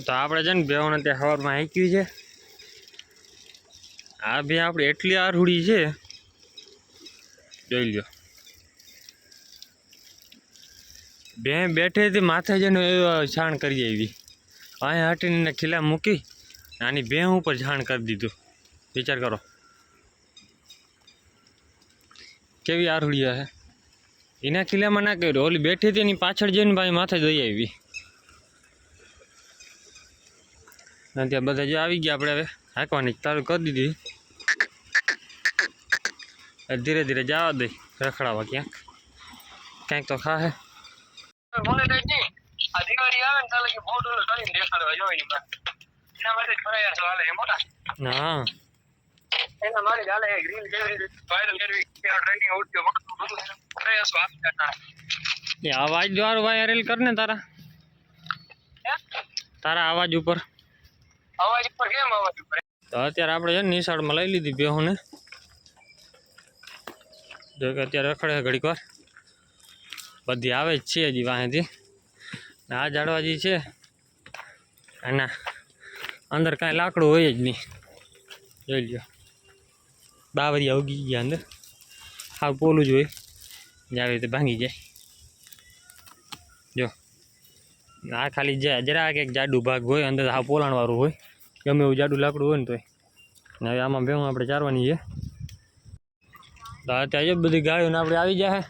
તો આપણે છે ને બેવાને ત્યાં સવારમાં હાંક્યું છે. આ બે આપણે એટલી આરહુડી છે. જોઈ લ્યો. બે બેઠે હતી માથે જઈને છાણ કરી આવી. અહીંયા હટીને ખીલા મૂકી આની બે ઉપર છાણ કરી દીધું. વિચાર કરો. કેવી આરહુડી હે? એના ખીલામાં ના કર્યું. ઓલી બેઠી હતી એની પાછળ જઈને ભાઈ માથે જઈ આવી. અને ત્યાં બધા જે આવી ગયા આપણે હવે હાંકવાની ચાલુ કરી દીધી. હવે ધીરે ધીરે જવા દઈ રખડાવા ક્યાંક. ક્યાંક તો ખાહે. મને તો નહીં. આ દિવાળી આવે ને તાલે કે બહુ ડોલર કરીને દેખાડવા જોઈએ ની માં એના માટે જ પ્રયાસો હાલે એ મોટા. હા. એના માટે જ હાલે એ ગ્રીન કેવી રીતે વાયરલ કરવી કે ટ્રેનિંગ ઉઠ્યો મોટું બધું પ્રયાસો હાથ કરતા એ અવાજ વાળું વાયરલ કર ને તારા. તારા અવાજ ઉપર. અવાજ ઉપર કેમ અવાજ ઉપર? તો અત્યારે આપણે છે ને નિશાળમાં લઈ લીધી બેહોને. જો કે અત્યારે રખડે ઘડીક વાર. બધી આવે જ છે હજી વાંહેથી. આ જાડવા ઝાડવાજી છે. એના અંદર કાંઈ લાકડું હોય જ નહીં. જોઈ લ્યો. બાવરિયા ઉગી ગયા અંદર. હાવ પોલું જ હોય. જે રીતે ભાંગી જાય. જો. આ ખાલી જરાક એક જાડું ભાગ હોય, અંદર હા પોલાણવાળું હોય. ગમે એવું જાડું લાકડું હોય ને તોય. ને હવે આમાં ભેવું આપણે ચારવાની છે. તો અત્યારે જો બધી ગાયોને આપણે આવી જાય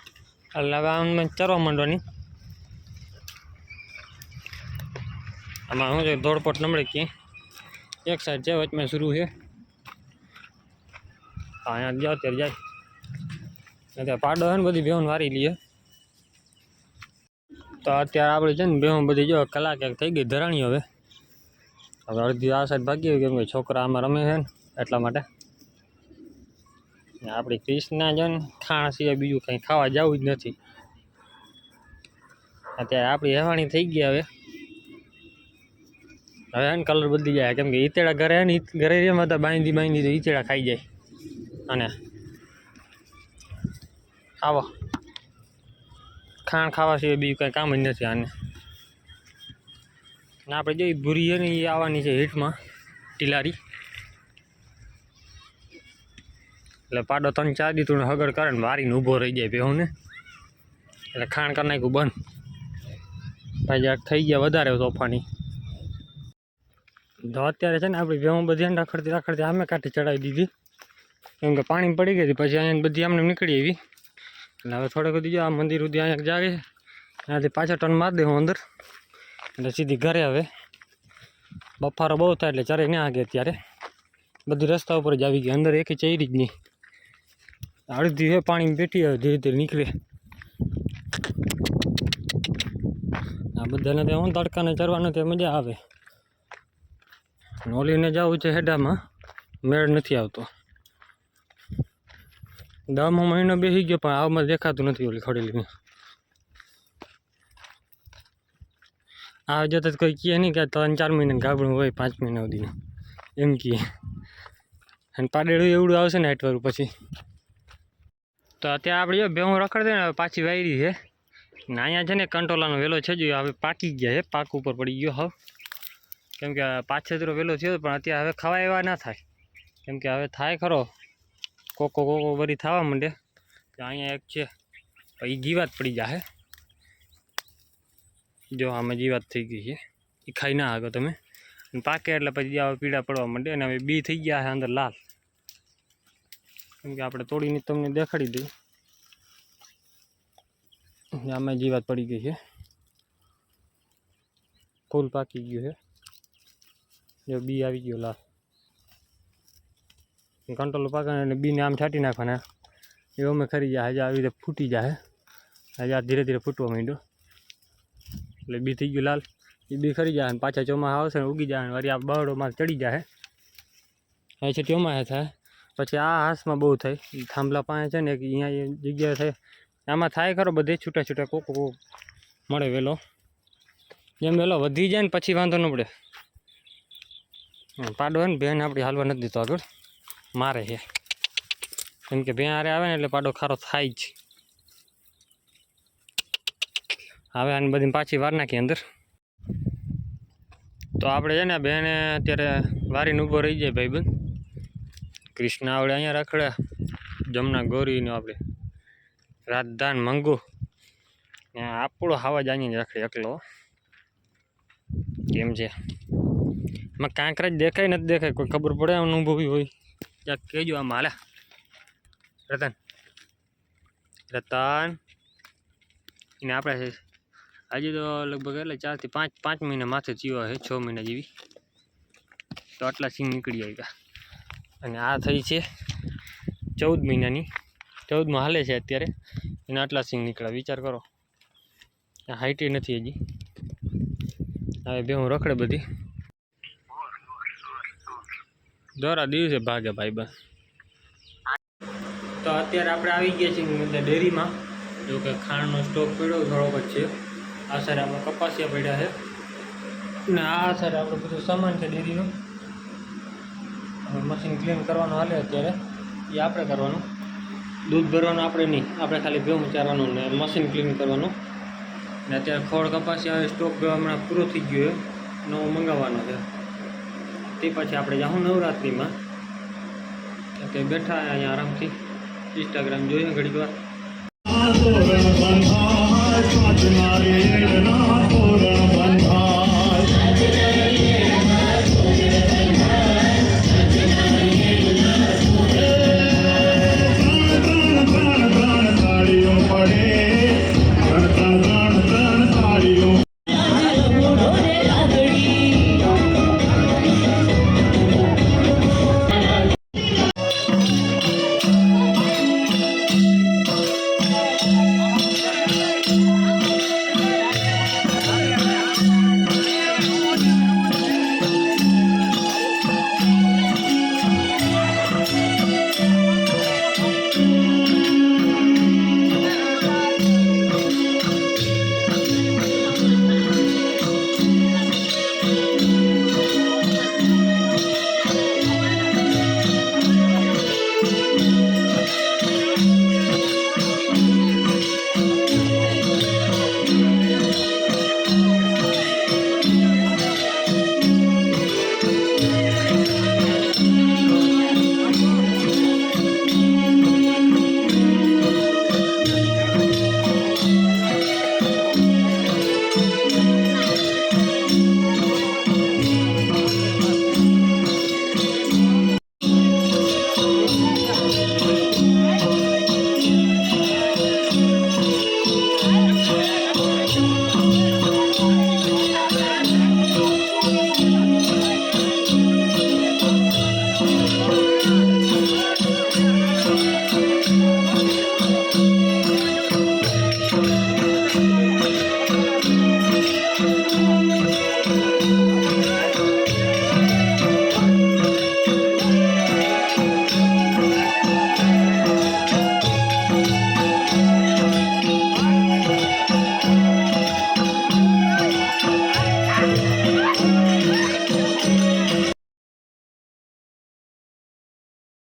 એટલે હવે આમ ચરવા માંડવાની. આમાં શું છે ધોળપટ નમળે કે. એક સાઈડ છે, વચમાં શરૂ છે. હા, અહીંયા જાઓ ત્યારે જાય. અત્યારે પાડો હોય ને બધી ભેવન વારી લઈએ. તો અત્યારે આપણે છે ને બેહું બધી જો કલાક એક થઈ ગઈ ધરાણી હવે. હવે અડધી આ સાઈડ ભાગી કેમ કે છોકરા આમાં રમે છે ને એટલા માટે. આપણી ક્રિષ્ના છે ને ખાણા સિવાય બીજું કંઈ ખાવા જવું જ નથી. અત્યારે આપણી હેવાણી થઈ ગઈ હવે. હવે એને કલર બદલી જાય કેમ કે ઈતેડા ઘરે ને ઘરે રહેવા તો બાંધી બાંધી તો ઈતેડા ખાઈ જાય. અને આવો. ખાણ ખાવા સિવાય બીજું કંઈ કામ જ નથી આને. ને આપણે જોઈ ભૂરી છે ને એ આવવાની છે હીટમાં, ટીલારી. એટલે પાડો ત્રણ ચાર દી તું હગડ કરે ને વારીને ઊભો રહી જાય ભેહું ને. એટલે ખાણ કરી નાખ્યું બંધ. ભાઈ થઈ ગયા વધારે તોફાની. તો અત્યારે છે ને આપણી ભેહું બધી રખડતી રખડતી આમે કાંઠે ચડાવી દીધી. કેમ કે પાણી પડી ગઈ હતી, પછી અહીંયા બધી આમને નીકળી આવી. એટલે હવે થોડેક સુધી આ મંદિર સુધી અહીંયા જાગે ત્યાંથી પાછા ટર્ન મારી દેવું અંદર. એટલે સીધી ઘરે હવે. બફારો બહુ થાય એટલે ચારે ના આગે અત્યારે. બધી રસ્તા ઉપર જ આવી ગઈ. અંદર એકી ચૈરી જ નહીં. અડધી હે પાણી બેઠી હવે ધીરે ધીરે નીકળે. આ બધાને ત્યાં તડકાને ચરવાનો ત્યાં મજા આવે. નોલીને જવું છે હેડામાં. મેળ નથી આવતો. દમો મહિનો બેસી ગયો, પણ આવમાં દેખાતું નથી ઓલી ખડેલી આ જતા કોઈ કહે નહીં કે ત્રણ ચાર મહિને ગાબડું હોય, પાંચ મહિના સુધી એમ કહે. અને પાડેડું એવડું આવશે ને અઠવાડિયું પછી. તો અત્યારે આપણે જો રખડ દે ને પાછી વાયરી છે. ને અહીંયા છે ને કંટોલાનો વેલો છે જ, હવે પાકી ગયા છે, પાક ઉપર પડી ગયો હવે. કેમ કે પાછેતરો વેલો થયો, પણ અત્યારે હવે ખવાય એવા ના થાય. કેમ કે હવે થાય ખરો. કોકો કોકો બધી થવા માંડે તો અહીંયા એક છે. એ જીવાત પડી જાય જો આમાં જીવાત થઈ ગઈ છે. એ ખાઈ ના આગો તમે. અને પાકે એટલે પછી આવા પીડા પડવા માંડે અને હવે બી થઈ ગયા છે અંદર લાલ. કેમ કે આપણે તોડીને તમને દેખાડી દઈએ. અને આમાં જીવાત પડી ગઈ છે. ફૂલ પાકી ગયું છે. જો બી આવી ગયો લાલ. કંટ્રોલ પાકે અને બીને આમ છાંટી નાખવાના. એ અમે ખરી જાય હજુ આવી રીતે ફૂટી જાય. હજુ આ ધીરે ધીરે ફૂટવા માંડ્યો. એટલે બી થઈ ગયું લાલ. એ બી ખરી જાય અને પાછા ચોમાસા આવશે ને ઉગી જાય ને વળી આ બરડોમાં ચડી જાય. હવે છે ચોમાસા થાય. પછી આ હાંસમાં બહુ થાય. ઈ થાંભલા પાસે છે ને એક અહીંયા એ જગ્યાએ થાય. આમાં થાય ખરો બધે છૂટા છૂટા કોક કોક મળે વહેલો જેમ વહેલો વધી જાય ને પછી વાંધો ન પડે. હમ, પાડો હોય ને બેન આપણી હાલવા નથી દીધો આગળ. મારે છે. કેમ કે ભેં હારે આવે ને એટલે પાડો ખારો થાય જ. હવે આને બધી પાછી વાર નાખી અંદર. તો આપણે છે ને બેને અત્યારે વારીને ઊભો રહી જાય ભાઈબંધ. કૃષ્ણ આવડે અહીંયા રખડ્યા જમના ગોરીનો આપણે રાજધાન મંગુ. ને આપણો હાવા જ અહીંયા રખડે એકલો. કેમ છે? એમાં કાંકરા જ દેખાય, નથી દેખાય, કોઈ ખબર પડે અનુભવી હોય. ક્યાંક કહેજો આમ હાલે રતન રતન એને આપણે આજે તો લગભગ એટલે ચારથી પાંચ પાંચ મહિના માથે જીવા છે છ મહિના જેવી તો આટલા સિંગ નીકળી આવ્યા અને આ થઈ છે ચૌદ મહિનાની ચૌદમાં હાલે છે અત્યારે એના આટલા સિંગ નીકળ્યા વિચાર કરો હાઈટે નથી હજી હવે બે હું રખડે બધી દોરા દિવસે ભાગે ભાઈ બસ. તો અત્યારે આપણે આવી ગયા છીએ એટલે ડેરીમાં. જો કે ખાંડનો સ્ટોક પડ્યો, થોડોક જ છે. આ સાઈડ આપણે કપાસિયા પડ્યા છે. ને આ સાઈડ આપણો બધો સામાન છે ડેરીનો. મશીન ક્લીન કરવાનું હાલે અત્યારે. એ આપણે કરવાનું. દૂધ ભરવાનું આપણે નહીં. આપણે ખાલી ભેવું ચારવાનું ને મશીન ક્લીન કરવાનું. ને અત્યારે ખોળ કપાસિયા સ્ટોક હમણાં પૂરો થઈ ગયો છે. નવો મંગાવવાનો છે. તે પછી આપણે જાઉં નવરાત્રિમાં. તે બેઠા અહીંયા આરામથી ઇન્સ્ટાગ્રામ જોઈએ ઘડીક વાર.